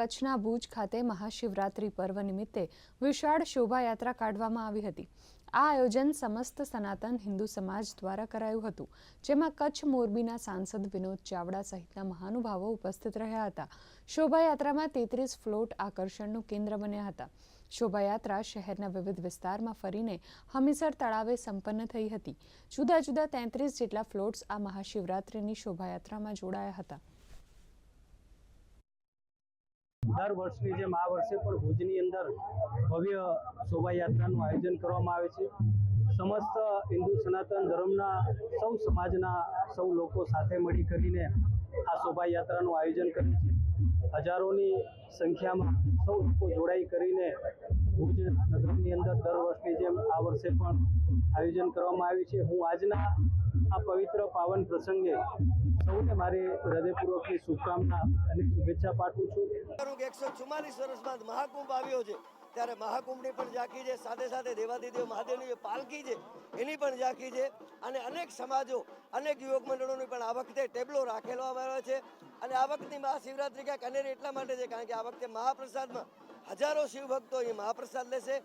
કચ્છના ભુજ ખાતે મહાશિવરાત્રિ પર્વ નિમિત્તે વિશાળ શોભાયાત્રા કાઢવામાં આવી હતી. આ આયોજન સમસ્ત સનાતન હિન્દુ સમાજ દ્વારા કરાયું હતું, જેમાં કચ્છ મોરબીના સાંસદ વિનોદ ચાવડા સહિતના મહાનુભાવો ઉપસ્થિત રહ્યા હતા. શોભાયાત્રામાં તેત્રીસ ફ્લોટ આકર્ષણનું કેન્દ્ર બન્યા હતા. શોભાયાત્રા શહેરના વિવિધ વિસ્તારમાં ફરીને હમીસર તળાવે સંપન્ન થઈ હતી. જુદા જુદા તેત્રીસ જેટલા ફ્લોટ્સ આ મહાશિવરાત્રિની શોભાયાત્રામાં જોડાયા હતા. દર વર્ષની જેમ આ વર્ષે પણ ભુજની અંદર ભવ્ય શોભાયાત્રાનું આયોજન કરવામાં આવે છે. સમસ્ત હિન્દુ સનાતન ધર્મના સૌ સમાજના સૌ લોકો સાથે મળી કરીને આ શોભાયાત્રાનું આયોજન કરે છે. હજારોની સંખ્યામાં સૌ લોકો જોડાઈ કરીને ભુજ નગરની અંદર દર વર્ષની જેમ આ વર્ષે પણ આયોજન કરવામાં આવ્યું છે. હું આજના આ પવિત્ર પાવન પ્રસંગે સૌને મારી હૃદયપૂર્વકની શુભકામના અને શુભેચ્છા પાઠવું છું. એકસો ચુમ્માલીસ વર્ષ બાદ મહાકુંભ આવ્યો છે. ત્યારે મહાકુંભની પણ ઝાંખી છે, સાથે સાથે દેવાદિદેવ મહાદેવની પાલકી છે, એની પણ ઝાંખી છે. અને અનેક સમાજો, અનેક યુવક મંડળોની પણ આ વખતે ટેબલો રાખેલો આવ્યો છે. અને આ વખતની મહાશિવરાત્રિ ક્યાંક અનેરી એટલા માટે છે, કારણ કે આ વખતે મહાપ્રસાદમાં હજારો શિવભક્તો અહીં મહાપ્રસાદ લેશે.